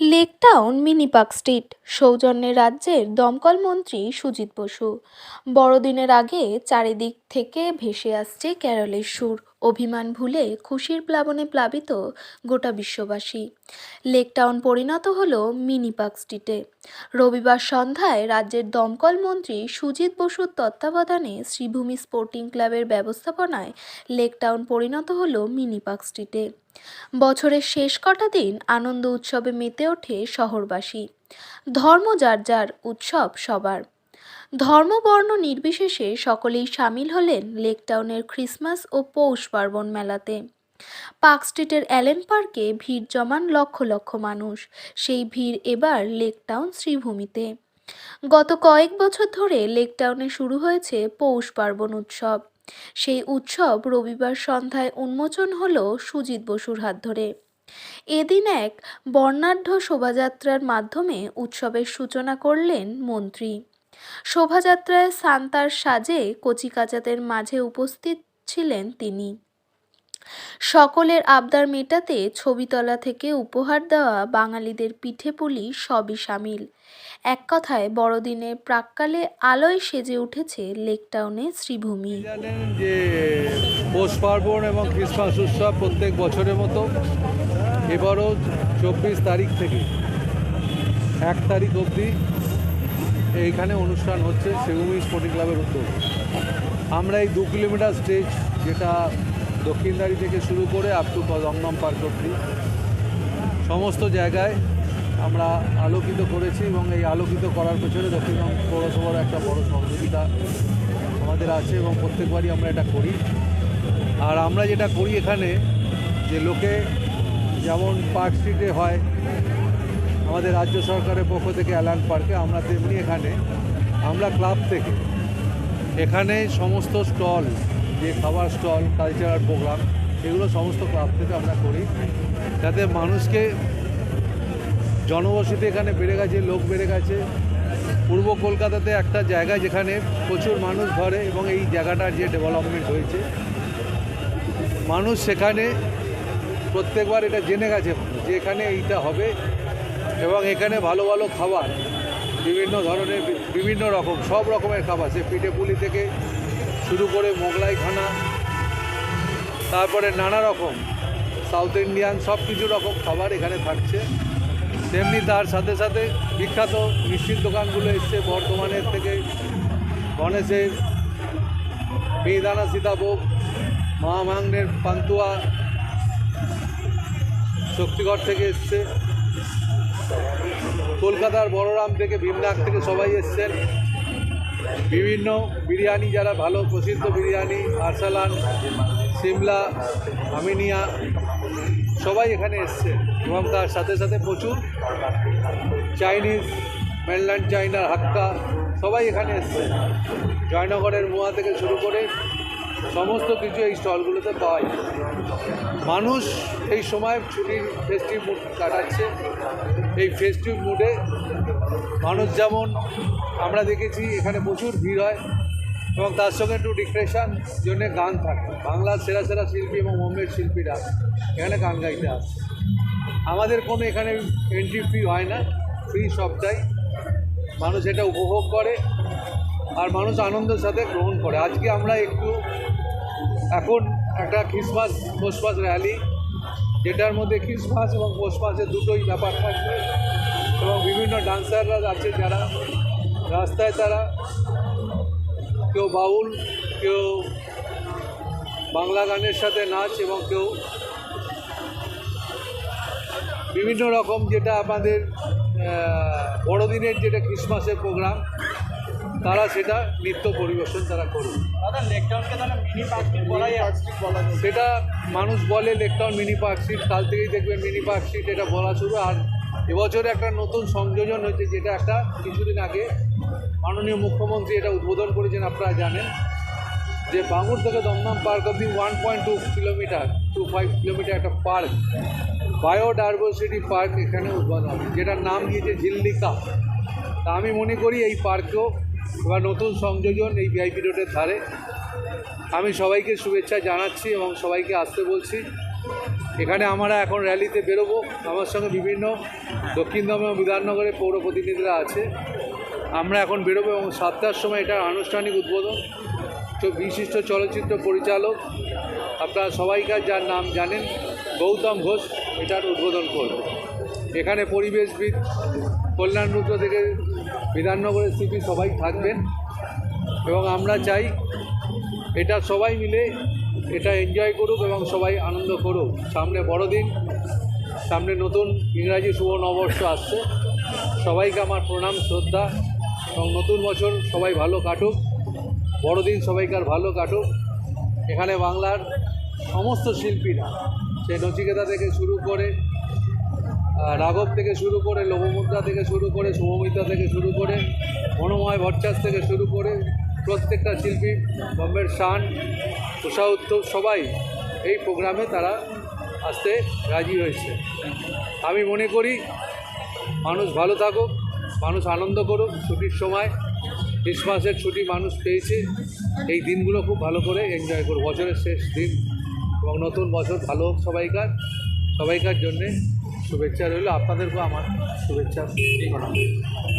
Lake Town mini Park street. সৌজন্যে রাজ্যের দমকল মন্ত্রী সুজিত বসু। বড়দিনের আগে চারিদিক থেকে ভেসে আসছে ক্যারলের সুর। অভিমান ভুলে খুশির প্লাবনে প্লাবিত গোটা বিশ্ববাসী। লেকটাউন পরিণত হল মিনি পার্ক স্ট্রিটে। রবিবার সন্ধ্যায় রাজ্যের দমকল মন্ত্রী সুজিত বসুর তত্ত্বাবধানে শ্রীভূমি স্পোর্টিং ক্লাবের ব্যবস্থাপনায় লেকটাউন পরিণত হল মিনি পার্ক স্ট্রিটে। বছরের শেষ কটা দিন আনন্দ উৎসবে মেতে ওঠে শহরবাসী। ধর্ম যার যার উৎসব সবার। ধর্ম, বর্ণ নির্বিশেষে সকলেই সামিল হলেন লেকটাউনের ক্রিসমাস ও পৌষ পার্বণ মেলাতে। পার্ক স্ট্রিটের অ্যালেন পার্কে ভিড় জমান লক্ষ লক্ষ মানুষ। সেই ভিড় এবার লেকটাউন শ্রীভূমিতে। গত কয়েক বছর ধরে লেকটাউনে শুরু হয়েছে পৌষ পার্বণ উৎসব। সেই উৎসব রবিবার সন্ধ্যায় উন্মোচন হল সুজিত বসুর হাত ধরে। এদিন এক বর্ণাঢ্য শোভাযাত্রার মাধ্যমে উৎসবের সূচনা করলেন মন্ত্রী। শোভাযাত্রায় সান্তার সাজে কচিকাচাদের মাঝে উপস্থিত ছিলেন তিনি। সকলের আবদার মেটাতে ছবি তোলা থেকে উপহার দেওয়া বাঙালিদের পিঠে পুলি সবই সামিল। এক কথায়, বড়দিনের প্রাক্কালে আলোয় সেজে উঠেছে লেকটাউনে শ্রীভূমি। যে পৌষ পার্বণ এবং খ্রিসমাস উৎসব প্রত্যেক বছরের মতো এবারও চব্বিশ তারিখ থেকে এক তারিখ অবধি এইখানে অনুষ্ঠান হচ্ছে সেগুমি স্পোর্টিং ক্লাবের উদ্যোগ। আমরা এই দু কিলোমিটার স্টেজ যেটা দক্ষিণদারি থেকে শুরু করে আপ টু দমদম পার্ক অবধি। সমস্ত জায়গায় আমরা আলোকিত করেছি এবং এই আলোকিত করার পেছনে দক্ষিণবঙ্গ পৌরসভার একটা বড় সহযোগিতা আমাদের আছে এবং প্রত্যেকবারই আমরা এটা করি। আর আমরা যেটা করি এখানে, যে লোকে যেমন পার্ক স্ট্রিটে হয়, আমাদের রাজ্য সরকারের পক্ষ থেকে অ্যালান পার্কে আমরা তেমনি এখানে, আমরা ক্লাব থেকে এখানে সমস্ত স্টল যে খাবার স্টল কালচারাল প্রোগ্রাম এগুলো সমস্ত ক্লাব থেকে আমরা করি। যাতে মানুষকে জনবসতি এখানে বেড়ে গেছে, লোক বেড়ে গেছে। পূর্ব কলকাতাতে একটা জায়গা যেখানে প্রচুর মানুষ ঘরে এবং এই জায়গাটার যে ডেভেলপমেন্ট হয়েছে, মানুষ সেখানে প্রত্যেকবার এটা জেনে গেছে যে এখানে এইটা হবে এবং এখানে ভালো ভালো খাবার, বিভিন্ন ধরনের, বিভিন্ন রকম, সব রকমের খাবার, সে পিঠে পুলি থেকে শুরু করে মোগলাই খানা তারপরে নানা রকম সাউথ ইন্ডিয়ান সব কিছু রকম খাবার এখানে থাকছে। তেমনি তার সাথে সাথে বিখ্যাত মিষ্টির দোকানগুলো এসছে বর্ধমানের থেকে, গণেশের মিহিদানা সীতাভোগ মহামাঙ্গের পান্তুয়া, শক্তিগড় থেকে এসছে। কলকাতার বড়রাম থেকে ভীমনাগ থেকে সবাই এসছেন। বিভিন্ন বিরিয়ানি যারা ভালো, প্রসিদ্ধ বিরিয়ানি, আরসালান, সিমলা, আমিনিয়া, সবাই এখানে এসছে এবং তার সাথে সাথে প্রচুর চাইনিজ মেনল্যান্ড চাইনার হাক্কা, সবাই এখানে এসছে। জয়নগরের মোয়া থেকে শুরু করে সমস্ত কিছু এই স্টলগুলোতে পাওয়া যায়। মানুষ এই সময় ছুটির ফেস্টিভ মুড কাটাচ্ছে। এই ফেস্টিভ মুডে মানুষ যেমন আমরা দেখেছি এখানে প্রচুর ভিড় হয় এবং তার সঙ্গে একটু ডিপ্রেশন জন্য গান থাকে। বাংলার সেরা সেরা শিল্পী এবং বোম্বের শিল্পীরা এখানে গান গাইতে আসে। আমাদের কোনো এখানে এন্ট্রি ফি হয় না ফ্রি সবটাই। মানুষ এটা উপভোগ করে আর মানুষ আনন্দের সাথে গ্রহণ করে। আজকে আমরা একটু এখন একটা খ্রিসমাস পৌষমাস র্যালি যেটার মধ্যে খ্রিসমাস এবং পৌষমাসের দুটোই ব্যাপার থাকবে এবং বিভিন্ন ডান্সাররা আছে যারা রাস্তায় তারা কেউ বাউল কেউ বাংলা গানের সাথে নাচ এবং কেউ বিভিন্ন রকম যেটা আমাদের বড়দিনের যেটা ক্রিসমাসের প্রোগ্রাম তারা সেটা নৃত্য পরিবেশন তারা যায়। সেটা মানুষ বলে লেকটাউন মিনি পার্ক স্ট্রিট কাল থেকেই দেখবেন মিনি পার্ক স্ট্রিট এটা বলা শুরু। আর এবছরে একটা নতুন সংযোজন হয়েছে যেটা একটা কিছুদিন আগে মাননীয় মুখ্যমন্ত্রী এটা উদ্বোধন করেছেন, আপনারা জানেন। যে বাঙুর থেকে দমদম পার্ক অব্দি one point two kilometre two five kilometre একটা পার্ক বায়োডাইভার্সিটি পার্ক এখানে উদ্বোধন যেটার নাম দিয়েছে ঝিল্লিকা তা আমি মনে করি এই পার্কেও এবার নতুন সংযোজন এই ভিআইপি রোডের ধারে। আমি সবাইকে শুভেচ্ছা জানাচ্ছি এবং সবাইকে আসতে বলছি। এখানে আমরা এখন র্যালিতে বেরোবো। আমার সঙ্গে বিভিন্ন দক্ষিণদম এবং বিধাননগরের পৌর প্রতিনিধিরা আছে। আমরা এখন বেরোবো এবং সাতটার সময় এটার আনুষ্ঠানিক উদ্বোধন। তো বিশিষ্ট চলচ্চিত্র পরিচালক, আপনারা সবাইকার যার নাম জানেন, গৌতম ঘোষ এটার উদ্বোধন করবে। এখানে পরিবেশবিদ, কল্যাণ রুদ্র থেকে বিধাননগরের সিপি সবাই থাকবেন এবং আমরা চাই এটা সবাই মিলে এটা এনজয় করুক এবং সবাই আনন্দ করুক। সামনে বড়দিন, সামনে নতুন ইংরাজি শুভ নববর্ষ আসছে। সবাইকে আমার প্রণাম, শ্রদ্ধা নতুন বছর সবাই ভালো কাটুক, বড়দিন সবাইকার ভালো কাটুক। এখানে বাংলার সমস্ত শিল্পীরা, সে নচিকেতা থেকে শুরু করে রাঘব থেকে শুরু করে লোভমুদ্রা থেকে শুরু করে শুভমিতা থেকে শুরু করে, মনোময় ভট্টাস থেকে শুরু করে প্রত্যেকটা শিল্পী, বম্বের শান, উষা উত্তর সবাই এই প্রোগ্রামে তারা আসতে রাজি হয়েছে। আমি মনে করি, মানুষ ভালো থাকুক মানুষ আনন্দ করুক, ছুটির সময়, ক্রিসমাসের ছুটি মানুষ পেয়েছে। এই দিনগুলো খুব ভালো করে এনজয় করুক। বছরের শেষ দিন এবং নতুন বছর ভালো হোক সবাইকার। সবাইকার জন্যে শুভেচ্ছা রইল। আপনাদেরকেও আমার শুভেচ্ছা